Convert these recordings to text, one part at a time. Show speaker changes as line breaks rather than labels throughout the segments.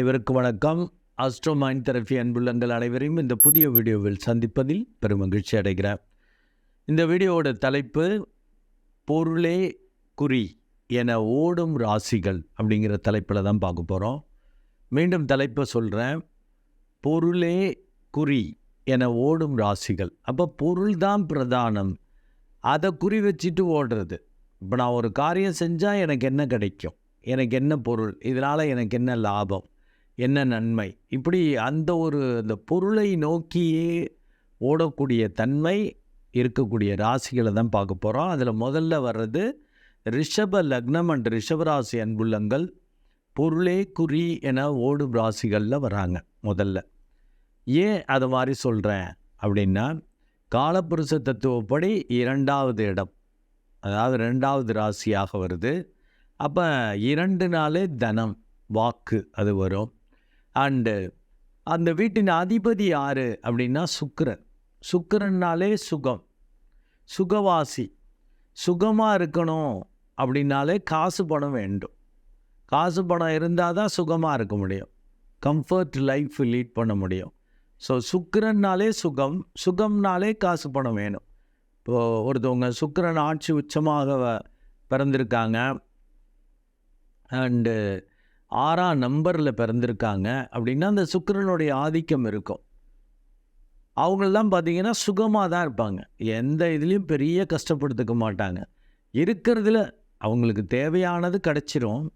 அனைவருக்கும் வணக்கம். Astro mind அன்புள்ளங்கள் அனைவரையும் இந்த புதிய வீடியோவில் சந்திப்பதில் பெருமகிழ்ச்சி அடைகிறேன். இந்த வீடியோவோட தலைப்பு பொருளே குறி என ஓடும் ராசிகள் அப்படிங்கிற தலைப்பில் தான் பார்க்க போகிறோம் மீண்டும் தலைப்பை சொல்கிறேன் பொருளே குறி என ஓடும் ராசிகள். அப்போ பொருள் தான் பிரதானம். அதை குறி வச்சுட்டு ஓடுறது. இப்போ நான் ஒரு காரியம் செஞ்சால் எனக்கு என்ன கிடைக்கும்? எனக்கு என்ன பொருள்? இதனால் எனக்கு என்ன லாபம்? என்ன நன்மை? இப்படி அந்த ஒரு அந்த பொருளை நோக்கியே ஓடக்கூடிய தன்மை இருக்கக்கூடிய ராசிகளை தான் பார்க்க போகிறோம் அதில் முதல்ல வர்றது ரிஷப லக்னம் அண்ட் ரிஷபராசி அன்புள்ளங்கள் பொருளே குறி என ஓடும் ராசிகளில் வராங்க முதல்ல. ஏன் அது மாதிரி சொல்கிறேன் அப்படின்னா காலப்புருஷ தத்துவப்படி இரண்டாவது இடம் அதாவது ரெண்டாவது ராசியாக வருது. அப்போ இரண்டு நாளே தனம் வாக்கு அது வரும். அண்டு அந்த வீட்டின் அதிபதி யார் அப்படின்னா சுக்கரன். சுக்கரன்னாலே சுகம். சுகவாசி. சுகமாக இருக்கணும் அப்படின்னாலே காசு பணம் வேண்டும். காசு பணம் இருந்தால் தான் சுகமாக இருக்க முடியும். கம்ஃபர்ட் லைஃப் லீட் பண்ண முடியும். ஸோ சுக்கரன்னாலே சுகம். சுகம்னாலே காசு பணம் வேணும். இப்போது ஒருத்தவங்க சுக்கரன் ஆட்சி உச்சமாக வ- பிறந்திருக்காங்க. அண்டு ஆறாம் நம்பரில் பிறந்திருக்காங்க அப்படின்னா அந்த சுக்கரனுடைய ஆதிக்கம் இருக்கும். அவங்களெல்லாம் பார்த்தீங்கன்னா சுகமாக தான் இருப்பாங்க. எந்த இதுலேயும் பெரிய கஷ்டப்படுத்திக்க மாட்டாங்க. இருக்கிறதுல அவங்களுக்கு தேவையானது கிடச்சிரும்.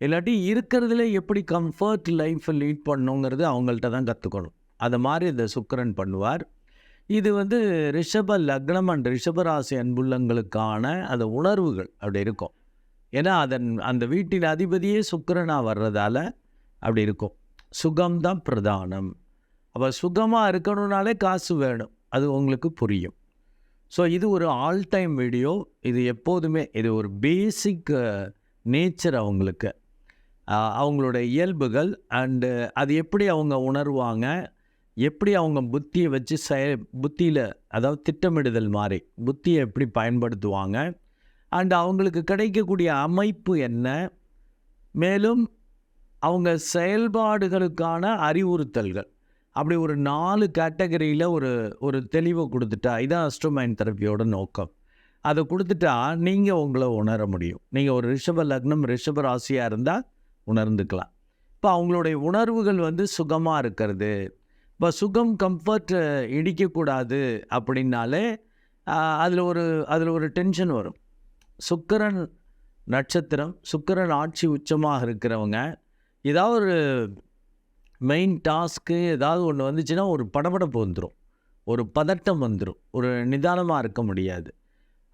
இல்லாட்டி இருக்கிறதுல எப்படி கம்ஃபர்ட் லைஃப்பை லீட் பண்ணுங்கிறது அவங்கள்ட்ட தான் கற்றுக்கணும் அதை மாதிரி இந்த சுக்கரன் பண்ணுவார். இது வந்து ரிஷப லக்னம் அண்ட் ரிஷபராசி அன்புள்ளங்களுக்கான அந்த உணர்வுகள் அப்படி இருக்கும். ஏன்னா அதன் அந்த வீட்டின் அதிபதியே சுக்கரனாக வர்றதால அப்படி இருக்கும். சுகம்தான் பிரதானம். அப்போ சுகமாக இருக்கணும்னாலே காசு வேணும். அது உங்களுக்கு புரியும். ஸோ இது ஒரு ஆல் டைம் வீடியோ இது எப்போதுமே இது ஒரு பேசிக் நேச்சர் அவங்களுக்கு. அவங்களோட இயல்புகள் அண்டு அது எப்படி அவங்க உணர்வாங்க எப்படி அவங்க புத்தியை வச்சு செய புத்தியில் அதாவது திட்டமிடுதல் மாதிரி புத்தியை எப்படி பயன்படுத்துவாங்க அண்ட் அவங்களுக்கு கிடைக்கக்கூடிய அமைப்பு என்ன? மேலும் அவங்க செயல்பாடுகளுக்கான அறிவுறுத்தல்கள். அப்படி ஒரு நாலு கேட்டகரியில் ஒரு ஒரு தெளிவை கொடுத்துட்டா இதான் அஸ்ட்ரோமைன் தெரப்பியோட நோக்கம். அதை கொடுத்துட்டா நீங்கள் உங்களை உணர முடியும். நீங்கள் ஒரு ரிஷப லக்னம் ரிஷப ராசியாக இருந்தால் உணர்ந்துக்கலாம். இப்போ அவங்களுடைய உணர்வுகள் வந்து சுகமாக இருக்கிறது. இப்போ சுகம் கம்ஃபர்ட் இடிக்கக்கூடாது அப்படின்னாலே அதில் ஒரு அதில் ஒரு டென்ஷன் வரும். சுக்கிரன் நட்சத்திரம் சுக்கிரன் ஆட்சி உச்சமாக இருக்கிறவங்க ஏதாவது ஒரு மெயின் டாஸ்க்கு ஏதாவது ஒன்று வந்துச்சுன்னா ஒரு படபடப்பு வந்துடும் ஒரு பதட்டம் வந்துடும் ஒரு நிதானமாக இருக்க முடியாது.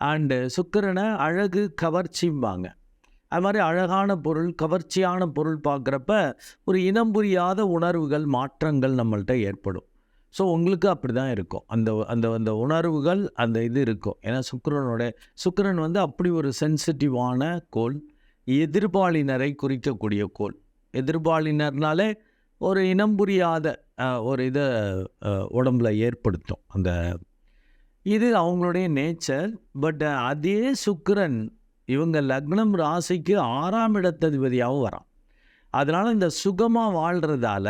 அண்டு சுக்கிரனை அழகு கவர்ச்சிம்பாங்க. அது மாதிரி அழகான பொருள் கவர்ச்சியான பொருள் பார்க்குறப்ப ஒரு இனம் புரியாத உணர்வுகள் மாற்றங்கள் நம்மள்ட்ட ஏற்படும். ஸோ உங்களுக்கு அப்படி தான் இருக்கும். அந்த அந்த அந்த உணர்வுகள் அந்த இது இருக்கும். ஏன்னா சுக்கரனோட சுக்கரன் வந்து அப்படி ஒரு சென்சிட்டிவான கோள் எதிர்பாலினரை குறிக்கக்கூடிய கோள். எதிர்பாலினர்னாலே ஒரு இனம் புரியாத ஒரு இதை உடம்பில் உடம்புல ஏற்படுத்தும். அந்த இது அவங்களுடைய நேச்சர் பட் அதே சுக்கரன் இவங்க லக்னம் ராசிக்கு ஆறாம் இடத்ததிபதியாகவும் வரான். அதனால் இந்த சுகமாக வாழ்கிறதால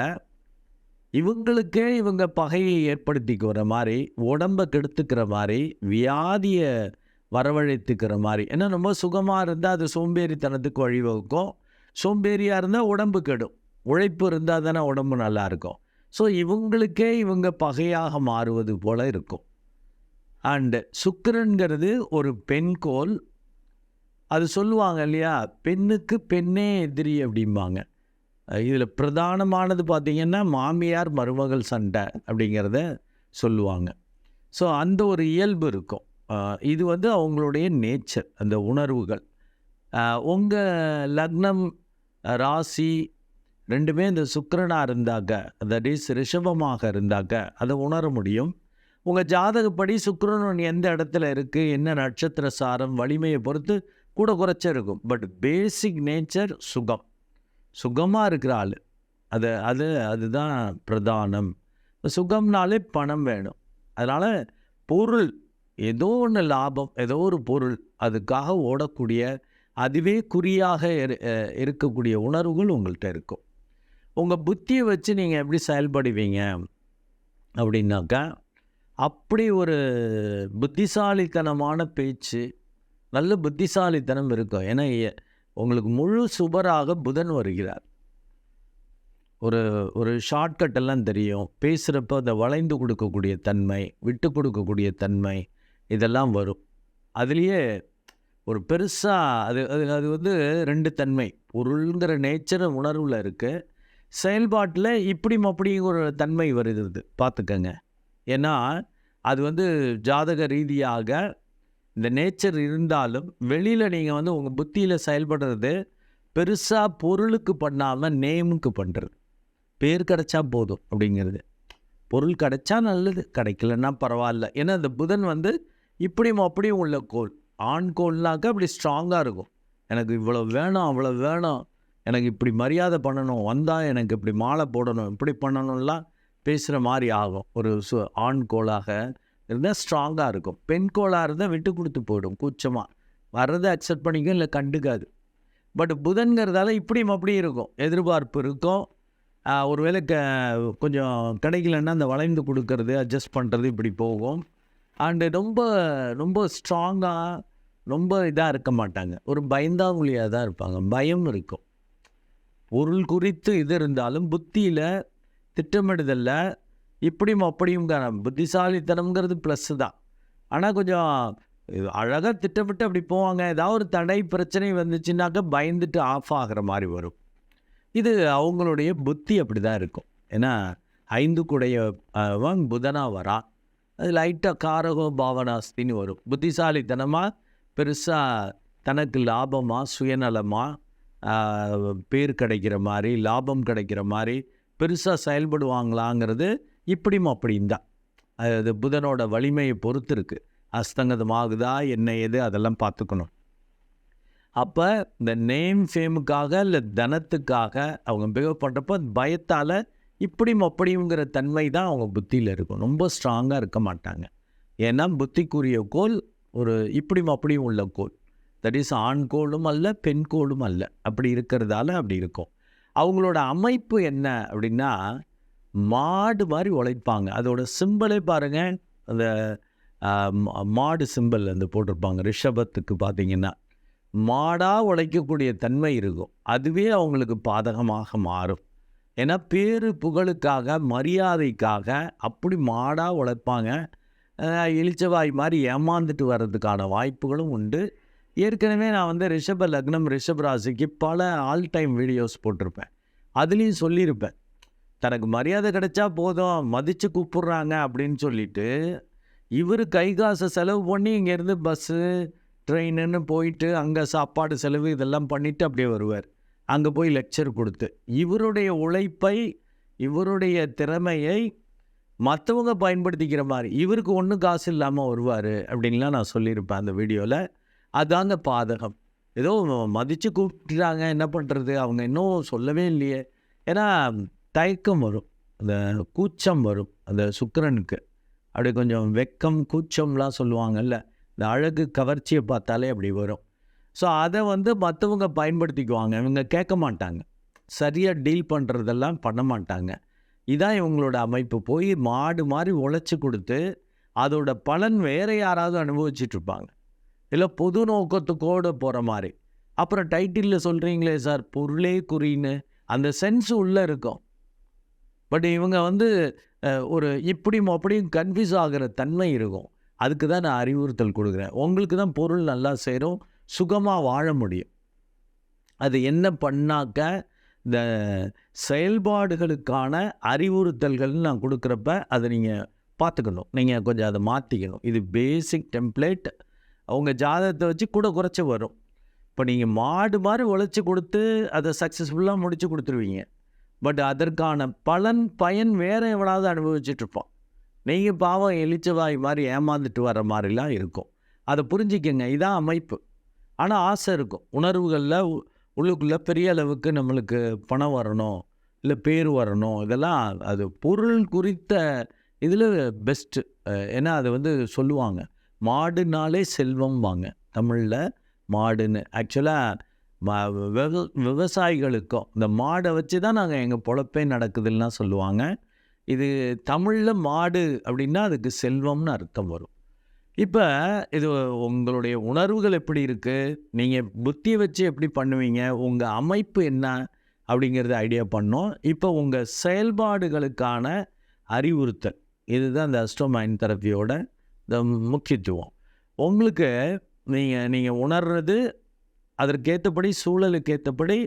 இவங்களுக்கே இவங்க பகையை ஏற்படுத்திக்கிற மாதிரி உடம்பை கெடுத்துக்கிற மாதிரி வியாதியை வரவழைத்துக்கிற மாதிரி ஏன்னா ரொம்ப சுகமாக இருந்தால் அது சோம்பேறித்தனத்துக்கு வழிவகுக்கும். சோம்பேறியாக இருந்தால் உடம்பு கெடும். உழைப்பு இருந்தால் தானே உடம்பு நல்லா இருக்கும் ஸோ இவங்களுக்கே இவங்க பகையாக மாறுவது போல் இருக்கும். அண்டு சுக்கரன்கிறது ஒரு பெண் கோல். அது சொல்லுவாங்க இல்லையா? பெண்ணுக்கு பெண்ணே எதிரி அப்படிம்பாங்க. இதில் பிரதானமானது பார்த்திங்கன்னா மாமியார் மருமகள் சண்டை அப்படிங்கிறத சொல்லுவாங்க. ஸோ அந்த ஒரு இயல்பு இருக்கும். இது வந்து அவங்களுடைய நேச்சர் அந்த உணர்வுகள். உங்கள் லக்னம் ராசி ரெண்டுமே இந்த சுக்கரனாக இருந்தாக்க தட் இஸ் ரிஷபமாக இருந்தாக்க அதை உணர முடியும். உங்கள் ஜாதகப்படி சுக்கரன் எந்த இடத்துல இருக்குது என்ன நட்சத்திர சாரம்? வலிமையை பொறுத்து கூட குறைச்ச இருக்கும். பட் பேசிக் நேச்சர் சுகம். சுகமாக இருக்கிற ஆள். அது அது அதுதான் பிரதானம். சுகம்னாலே பணம் வேணும். அதனால் பொருள் ஏதோ ஒன்று லாபம் ஏதோ ஒரு பொருள் அதுக்காக ஓடக்கூடிய அதுவே குறியாக இரு- இருக்கக்கூடிய உணர்வுகள் உங்கள்கிட்ட இருக்கும். உங்கள் புத்தியை வச்சு நீங்கள் எப்படி செயல்படுவீங்க? அப்படின்னாக்கா அப்படி ஒரு புத்திசாலித்தனமான பேச்சு நல்ல புத்திசாலித்தனம் இருக்கும். ஏன்னா உங்களுக்கு முழு சுபராக புதன் வருகிறார். ஒரு ஒரு ஷார்ட்கட் எல்லாம் தெரியும். பேசுகிறப்ப அதை வளைந்து கொடுக்கக்கூடிய தன்மை விட்டு கொடுக்கக்கூடிய தன்மை இதெல்லாம் வரும். அதுலேயே ஒரு பெருசாக அது அது அது வந்து ரெண்டு தன்மை. பொருளுங்கிற நேச்சர் உணர்வில் இருக்குது செயல்பாட்டில் இப்படியும் அப்படிங்கிற ஒரு தன்மை வருகிறது. பார்த்துக்கங்க. ஏன்னா அது வந்து ஜாதக ரீதியாக இந்த நேச்சர் இருந்தாலும் வெளியில் நீங்கள் வந்து உங்கள் புத்தியில் செயல்படுறது பெருசாக பொருளுக்கு பண்ணாமல் நேமுக்கு பண்ணுறது பேர் கிடைச்சா போதும் அப்படிங்கிறது. பொருள் கிடைச்சா நல்லது கிடைக்கலன்னா பரவாயில்ல. ஏன்னா இந்த புதன் வந்து இப்படியும் அப்படியும் உள்ள கோல் ஆண் கோல்னாக்க அப்படி ஸ்ட்ராங்காக இருக்கும். எனக்கு இவ்வளோ வேணும் அவ்வளோ வேணும். எனக்கு இப்படி மரியாதை பண்ணணும் வந்தால் எனக்கு இப்படி மாலை போடணும் இப்படி பண்ணணும்லாம் பேசுகிற மாதிரி ஆகும். ஒரு சு ஆண் கோளாக இருந்தால் ஸ்ட்ராங்காக இருக்கும். பெண் கோளாக இருந்தால் விட்டு கொடுத்து போயிடும் கூச்சமாக வர்றதை அக்செப்ட் பண்ணிக்கும் இல்லை கண்டுக்காது. பட் புதன்கிறதால இப்படியும் அப்படியும் இருக்கும். எதிர்பார்ப்பு இருக்கும். ஒருவேளை க கொஞ்சம் கிடைக்கலன்னா அந்த வளைந்து கொடுக்கறது அட்ஜஸ்ட் பண்ணுறது இப்படி போகும். அண்டு ரொம்ப ரொம்ப ஸ்ட்ராங்காக ரொம்ப இதாக இருக்க மாட்டாங்க. ஒரு பயந்தாங்குழியாக தான் இருப்பாங்க. பயம் இருக்கும். பொருள் குறித்து இது இருந்தாலும் புத்தியில் திட்டமிடுதலில். இப்படியும் அப்படியும் புத்திசாலித்தனம்ங்கிறது ப்ளஸ்ஸு தான். ஆனால் கொஞ்சம் அழகாக திட்டமிட்டு அப்படி போவாங்க. ஏதாவது ஒரு தடை பிரச்சனை வந்துச்சுன்னாக்கா பயந்துட்டு ஆஃப் ஆகிற மாதிரி வரும். இது அவங்களுடைய புத்தி அப்படி தான் இருக்கும். ஏன்னா ஐந்து கூடைய புதனாக புதனா வரா. அது லைட்டாக காரகோ பாவனாஸ்தின்னு வரும். புத்திசாலித்தனமாக பெருசாக தனக்கு லாபமாக சுயநலமாக பேர் கிடைக்கிற மாதிரி லாபம் கிடைக்கிற மாதிரி பெருசாக செயல்படுவாங்களாங்கிறது இப்படியும் அப்படியும் தான். அது புதனோட வலிமையை பொறுத்து இருக்குது அஸ்தங்கதமாகுதா என்ன ஏது அதெல்லாம் பார்த்துக்கணும். அப்போ இந்த நேம் ஃபேமுக்காக இல்லை தனத்துக்காக அவங்க பிஹேவ் பண்ணுறப்போ பயத்தால் இப்படியும் அப்படிங்கிற தன்மை தான் அவங்க புத்தியில் இருக்கும். ரொம்ப ஸ்ட்ராங்காக இருக்க மாட்டாங்க. ஏன்னா புத்திக்குரிய கோல் ஒரு இப்படியும் அப்படியும் உள்ள கோல். தட் இஸ் ஆண் கோளும் அல்ல பெண் கோளும் அல்ல. அப்படி இருக்கிறதால அப்படி இருக்கும். அவங்களோட அமைப்பு என்ன அப்படின்னா மாடு மாதிரி உழைப்பாங்க. அதோட சிம்பிளே பாருங்கள் அந்த மாடு சிம்பிள் அந்த போட்டிருப்பாங்க. ரிஷபத்துக்கு பார்த்தீங்கன்னா. மாடாக உழைக்கக்கூடிய தன்மை இருக்கும். அதுவே அவங்களுக்கு பாதகமாக மாறும். ஏன்னா பேரு புகழுக்காக மரியாதைக்காக அப்படி மாடாக உழைப்பாங்க. அஹ் மாதிரி ஏமாந்துட்டு வர்றதுக்கான வாய்ப்புகளும் உண்டு. ஏற்கனவே நான் வந்து ரிஷப லக்னம் ரிஷப் ராசிக்கு பல ஆல் டைம் வீடியோஸ் போட்டிருப்பேன். அதுலேயும் சொல்லியிருப்பேன். தனக்கு மரியாதை கிடைச்சா போதும் மதித்து கூப்பிட்றாங்க அப்படின்னு சொல்லிட்டு இவர் கை காசை செலவு பண்ணி இங்கேருந்து பஸ்ஸு ட்ரெயினுன்னு போயிட்டு அங்கே சாப்பாடு செலவு இதெல்லாம் பண்ணிவிட்டு அப்படியே வருவார். அங்கே போய் லெக்சர் கொடுத்து. இவருடைய உழைப்பை இவருடைய திறமையை மற்றவங்க பயன்படுத்திக்கிற மாதிரி இவருக்கு ஒன்றும் காசு இல்லாமல் வருவார் அப்படின்லாம் நான் சொல்லியிருப்பேன் அந்த வீடியோவில் அதாங்க பாதகம். ஏதோ மதித்து கூப்பிட்டுறாங்க என்ன பண்ணுறது அவங்க இன்னும் சொல்லவே இல்லையே. ஏன்னா தயக்கம் வரும். அந்த கூச்சம் வரும். அந்த சுக்கரனுக்கு. அப்படி கொஞ்சம் வெக்கம் கூச்சம்லாம் சொல்லுவாங்கல்ல இந்த அழகு கவர்ச்சியை பார்த்தாலே அப்படி வரும். ஸோ அதை வந்து மற்றவங்க பயன்படுத்திக்குவாங்க. இவங்க கேட்க மாட்டாங்க. சரியாக டீல் பண்ணுறதெல்லாம் பண்ண மாட்டாங்க. இதான் இவங்களோட அமைப்பு. போய் மாடு மாதிரி உழைச்சி கொடுத்து அதோட பலன் வேற யாராவது அனுபவிச்சிட்ருப்பாங்க. இல்லை பொது நோக்கத்துக்கோடு போகிற மாதிரி. அப்புறம் டைட்டிலில் சொல்கிறீங்களே சார் பொருளே குறின்னு. அந்த சென்ஸ் உள்ளே இருக்கும். பட் இவங்க வந்து ஒரு இப்படியும் அப்படியும் கன்ஃபியூஸ் ஆகிற தன்மை இருக்கும். அதுக்கு தான் நான் அறிவுறுத்தல் கொடுக்குறேன். உங்களுக்கு தான் பொருள் நல்லா சேரும் சுகமாக வாழ முடியும். அது என்ன பண்ணாக்க இந்த செயல்பாடுகளுக்கான அறிவுறுத்தல்கள்னு நான் கொடுக்குறப்ப அதை நீங்கள் பார்த்துக்கணும். நீங்கள் கொஞ்சம் அதை மாற்றிக்கணும் இது பேசிக் டெம்ப்ளேட் அவங்க ஜாதகத்தை வச்சு கூட குறைச்சி வரும். இப்போ நீங்கள் மாடு மாதிரி உழைச்சி கொடுத்து அதை சக்ஸஸ்ஃபுல்லாக முடித்து கொடுத்துருவீங்க. பட் அதற்கான பலன் பயன் வேற எவனாவது அனுபவிச்சுட்டு நெய் நீங்கள் பாவம் எலிச்சவாய் மாதிரி ஏமாந்துட்டு வர மாதிரிலாம் இருக்கும். அதை புரிஞ்சிக்கங்க இதான் அமைப்பு. ஆனால் ஆசை இருக்கும். உணர்வுகளில் உ- உள்ளுக்குள்ளே பெரிய அளவுக்கு நம்மளுக்கு பணம் வரணும் இல்லை பேர் வரணும். இதெல்லாம் அது பொருள் குறித்த இதில் பெஸ்ட்டு ஏன்னா அது வந்து சொல்லுவாங்க மாடுனாலே செல்வம் வாங்க தமிழில் மாடுன்னு. ஆக்சுவலாக விவ விவசாயிகளுக்கும் இந்த மாடை வச்சு தான் நாங்கள் எங்கள் பொழப்பே நடக்குதுன்னா சொல்லுவாங்க. இது தமிழில் மாடு அப்படின்னா அதுக்கு செல்வம்னு அர்த்தம் வரும். இப்போ இது உங்களுடைய உணர்வுகள் எப்படி இருக்குது நீங்கள் புத்தியை வச்சு எப்படி பண்ணுவீங்க? உங்கள் அமைப்பு என்ன? அப்படிங்கிறத ஐடியா பண்ணோம். இப்போ உங்கள் செயல்பாடுகளுக்கான அறிவுறுத்தல். இதுதான் இந்த அஸ்டோமைன் தெரப்பியோட இந்த முக்கியத்துவம். உங்களுக்கு நீங்கள் நீங்கள் உணர்றது அதற்கேற்றபடி சூழலுக்கு ஏற்றபடி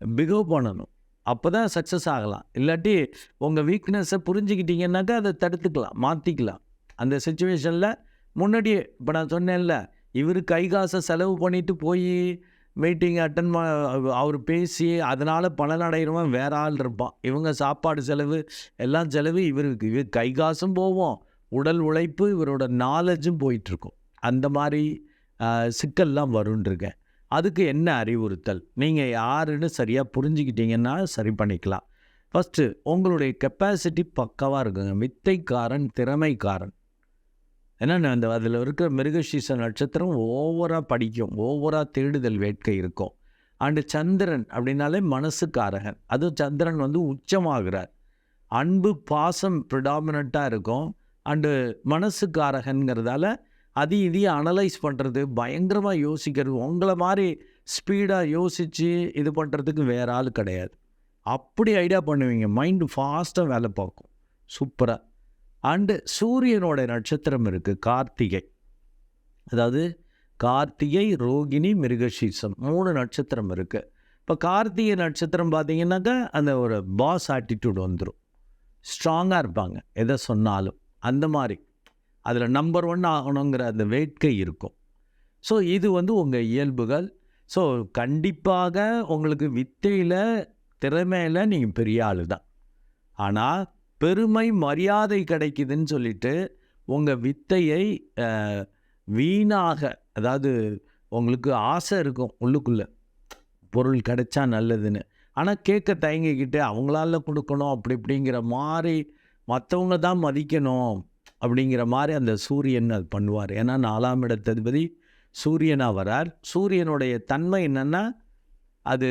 பிகவ் பண்ணணும். அப்போ தான் சக்ஸஸ் ஆகலாம். இல்லாட்டி உங்கள் வீக்னஸை புரிஞ்சுக்கிட்டீங்கன்னாக்கா அதை தடுத்துக்கலாம் மாற்றிக்கலாம் அந்த சுச்சுவேஷனில் முன்னாடியே இப்போ நான் சொன்னேன்ல இவர் கை காசை செலவு பண்ணிவிட்டு போய் மீட்டிங் அட்டன் அவர் பேசி அதனால் பலனடைகிறவன் வேற ஆள் இருப்பான். இவங்க சாப்பாடு செலவு எல்லாம் செலவு இவருக்கு. இவர் கை காசும் போவோம் உடல் உழைப்பு இவரோட நாலேஜும் போயிட்டுருக்கும் அந்த மாதிரி சிக்கல்லாம் வரும்ன்றிருக்கேன். அதுக்கு என்ன அறிவுறுத்தல்? நீங்கள் யாருன்னு சரியாக புரிஞ்சுக்கிட்டீங்கன்னா சரி பண்ணிக்கலாம். ஃபஸ்ட்டு உங்களுடைய கெப்பாசிட்டி பக்காவாக இருக்குங்க. வித்தைக்காரன் திறமைக்காரன். ஏன்னா அந்த அதில் இருக்கிற மிருகசீச நட்சத்திரம் ஓவராக படிக்கும். ஓவராக தேடுதல் வேட்கை இருக்கும். அண்டு சந்திரன் அப்படின்னாலே மனசுக்காரகன். அதுவும் சந்திரன் வந்து உச்சமாகிறார். அன்பு பாசம் ப்ரிடாமினண்ட்டாக இருக்கும். அண்டு மனசுக்காரகன்கிறதால அது இதையும் அனலைஸ் பண்ணுறது பயங்கரமாக யோசிக்கிறது உங்களை மாதிரி ஸ்பீடாக யோசித்து இது பண்ணுறதுக்கு வேற ஆள் கிடையாது. அப்படி ஐடியா பண்ணுவீங்க. மைண்டு ஃபாஸ்ட்டாக வேலை பார்க்கும். சூப்பராக அண்டு சூரியனோட நட்சத்திரம் இருக்குது கார்த்திகை. அதாவது கார்த்திகை ரோகிணி மிருகசீசம் மூணு நட்சத்திரம் இருக்குது இப்போ கார்த்திகை நட்சத்திரம் பார்த்தீங்கன்னாக்கா அந்த ஒரு பாஸ் ஆட்டிடியூட் வந்துடும் ஸ்ட்ராங்காக இருப்பாங்க. எதை சொன்னாலும். அந்த மாதிரி. அதில் நம்பர் ஒன் ஆகணுங்கிற அந்த வேட்கை இருக்கும். ஸோ இது வந்து உங்கள் இயல்புகள். ஸோ கண்டிப்பாக உங்களுக்கு வித்தையில் திறமையில் நீங்கள் பெரிய ஆள் தான் ஆனால் பெருமை மரியாதை கிடைக்குதுன்னு சொல்லிட்டு உங்கள் வித்தையை வீணாக அதாவது உங்களுக்கு ஆசை இருக்கும் உள்ளுக்குள்ளே. பொருள் கிடைச்சா நல்லதுன்னு. ஆனால் கேட்க தயங்கிக்கிட்டு அவங்களால கொடுக்கணும் அப்படி இப்படிங்கிற மாதிரி மற்றவங்க தான் மதிக்கணும். அப்படிங்கிற மாதிரி அந்த சூரியன் அது பண்ணுவார். ஏன்னா நாலாம் இடத்ததிபதி சூரியனாக வரார். சூரியனுடைய தன்மை என்னென்னா அது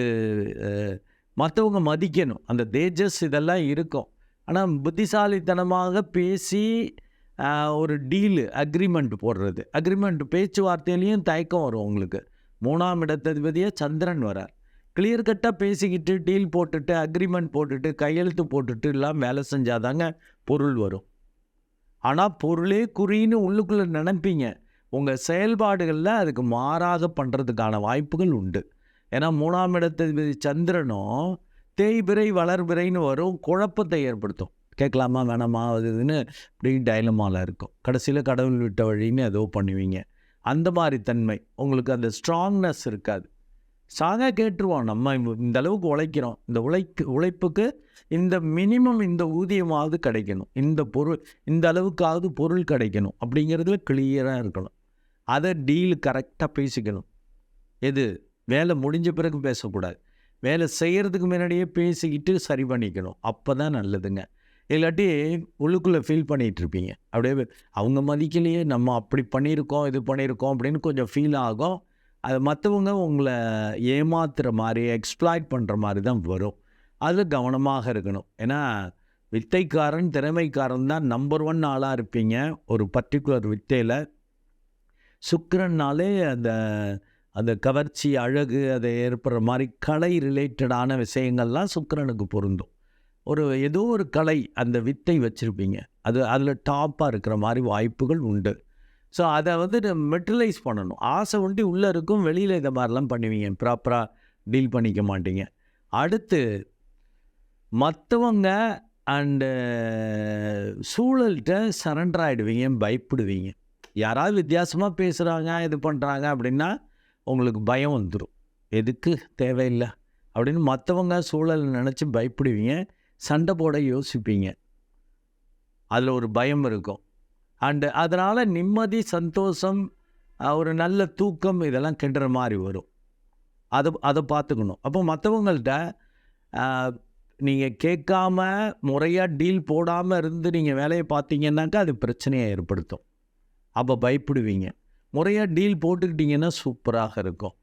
மற்றவங்க மதிக்கணும். அந்த தேஜஸ் இதெல்லாம் இருக்கும். ஆனால் புத்திசாலித்தனமாக பேசி ஒரு டீலு அக்ரிமெண்ட் போடுறது. அக்ரிமெண்ட் பேச்சுவார்த்தையிலையும் தயக்கம் வரும் உங்களுக்கு. மூணாம் இடத்ததிபதியாக சந்திரன் வரார். கிளியர் கட்டாக பேசிக்கிட்டு டீல் போட்டுட்டு அக்ரிமெண்ட் போட்டுட்டு கையெழுத்து போட்டுட்டு எல்லாம் வேலை செஞ்சாதாங்க பொருள் வரும். ஆனால் பொருளே குறின்னு உள்ளுக்குள்ளே நினைப்பீங்க. உங்கள் செயல்பாடுகளில் அதுக்கு மாறாக பண்ணுறதுக்கான வாய்ப்புகள் உண்டு. ஏன்னா மூணாம் இடத்ததிபதி சந்திரனும் தேய்பிறை வளர்பிறைன்னு வரும் குழப்பத்தை ஏற்படுத்தும். கேட்கலாமா வேணாமா அது இதுன்னு இப்படி டைலமாவில் இருக்கும். கடைசியில் கடவுள் விட்ட வழின்னு ஏதோ பண்ணுவீங்க. அந்த மாதிரி தன்மை. உங்களுக்கு அந்த ஸ்ட்ராங்னஸ் இருக்காது. சாதா கேட்டுருவோம். நம்ம இந்த- அளவுக்கு உழைக்கிறோம். இந்த உழைக்கு உழைப்புக்கு இந்த மினிமம் இந்த ஊதியமாவது கிடைக்கணும். இந்த பொருள் இந்த அளவுக்காவது பொருள் கிடைக்கணும். அப்படிங்கிறதுல கிளியராக இருக்கணும். அதை டீல் கரெக்டாக பேசிக்கணும். எது? வேலை முடிஞ்ச பிறகு பேசக்கூடாது. வேலை செய்கிறதுக்கு முன்னாடியே பேசிக்கிட்டு சரி பண்ணிக்கணும். அப்போ தான் நல்லதுங்க. இல்லாட்டி உள்ளுக்குள்ளே ஃபீல் பண்ணிகிட்ருப்பீங்க. அப்படியே அவங்க மதிக்கலையே நம்ம அப்படி பண்ணியிருக்கோம் இது பண்ணியிருக்கோம் அப்படின்னு கொஞ்சம் ஃபீல் ஆகும். அது மற்றவங்க உங்களை ஏமாத்துகிற மாதிரி எக்ஸ்ப்ளாய்ட் பண்ணுற மாதிரி தான் வரும். அதில் கவனமாக இருக்கணும். ஏன்னா வித்தைக்காரன் திறமைக்காரன் தான் நம்பர் ஒன் ஆளாக இருப்பீங்க. ஒரு பர்டிகுலர் வித்தையில். சுக்கரன்னாலே அந்த அந்த கவர்ச்சி அழகு அதை ஏற்படுற மாதிரி கலை ரிலேட்டடான விஷயங்கள்லாம் சுக்கரனுக்கு பொருந்தும். ஒரு ஏதோ ஒரு கலை அந்த வித்தை வச்சுருப்பீங்க. அது அதில் டாப்பாக இருக்கிற மாதிரி வாய்ப்புகள் உண்டு. ஸோ அதை வந்து மெட்டலைஸ் பண்ணணும். ஆசை ஒண்டி உள்ளே இருக்கும் வெளியில் இதை மாதிரிலாம் பண்ணுவீங்க. ப்ராப்பராக டீல் பண்ணிக்க மாட்டீங்க. அடுத்து மற்றவங்க அண்டு சூழல்கிட்ட சரண்டர் ஆகிடுவீங்க பயப்படுவீங்க. யாராவது வித்தியாசமாக பேசுகிறாங்க இது பண்ணுறாங்க அப்படின்னா உங்களுக்கு பயம் வந்துடும் எதுக்கு? தேவையில்லை. அப்படின்னு மற்றவங்க சூழல் நினச்சி பயப்படுவீங்க சண்டை போட யோசிப்பீங்க. அதில் ஒரு பயம் இருக்கும். அண்டு அதனால் நிம்மதி சந்தோஷம் ஒரு நல்ல தூக்கம் இதெல்லாம் கிண்டுற மாதிரி வரும். அதை அதை பார்த்துக்கணும். அப்போ மற்றவங்கள்ட்ட நீங்கள் கேட்காம முறையாக டீல் போடாமல் இருந்து நீங்கள் வேலையை பார்த்தீங்கன்னாக்கா அது பிரச்சனையை ஏற்படுத்தும். அப்போ பயப்படுவீங்க. முறையாக டீல் போட்டுக்கிட்டிங்கன்னா சூப்பராக இருக்கும்.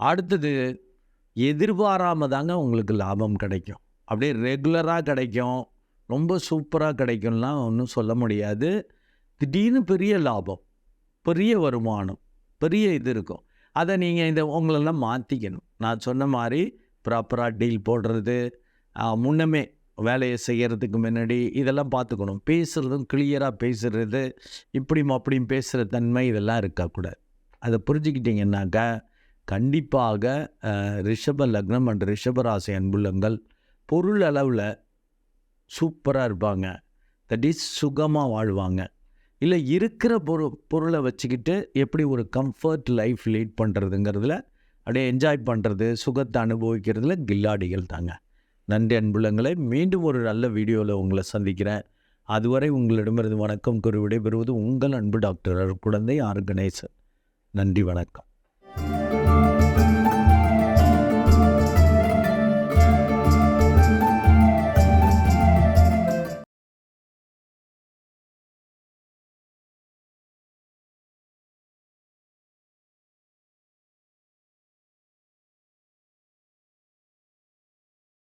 அடுத்தது எதிர்பாராமல் தாங்க உங்களுக்கு லாபம் கிடைக்கும். அப்படியே ரெகுலராக கிடைக்கும். ரொம்ப சூப்பராக கிடைக்கும்லாம் ஒன்றும் சொல்ல முடியாது. திடீர்னு பெரிய லாபம் பெரிய வருமானம் பெரிய இது இருக்கும். அதை நீங்கள் இந்த உங்களெல்லாம் மாற்றிக்கணும் நான் சொன்ன மாதிரி ப்ராப்பராக டீல் போடுறது முன்னமே வேலையை செய்கிறதுக்கு முன்னாடி இதெல்லாம் பார்த்துக்கணும். பேசுகிறதும் கிளியராக பேசுகிறது இப்படியும் அப்படியும் பேசுகிற தன்மை இதெல்லாம் இருக்கக்கூடாது. அதை புரிஞ்சுக்கிட்டிங்கன்னாக்கா கண்டிப்பாக ரிஷப லக்னம் அண்ட் ரிஷபராசி அன்புலங்கள் அன்புள்ளங்கள் பொருள் அளவில் சூப்பராக இருப்பாங்க. தட் இஸ் சுகமாக வாழ்வாங்க. இல்லை இருக்கிற பொரு பொருளை வச்சுக்கிட்டு எப்படி ஒரு கம்ஃபர்ட் லைஃப் லீட் பண்ணுறதுங்கிறதுல அப்படியே என்ஜாய் பண்ணுறது சுகத்தை அனுபவிக்கிறதுல கில்லாடிகள் தாங்க. நன்றி அன்புள்ளங்களை மீண்டும் ஒரு நல்ல வீடியோவில் உங்களை சந்திக்கிறேன். அதுவரை உங்களிடமிருந்து வணக்கம் கூறி விடைபெறுவது உங்கள் அன்பு டாக்டர் குழந்தை ஆர்கனைசர் நன்றி வணக்கம்.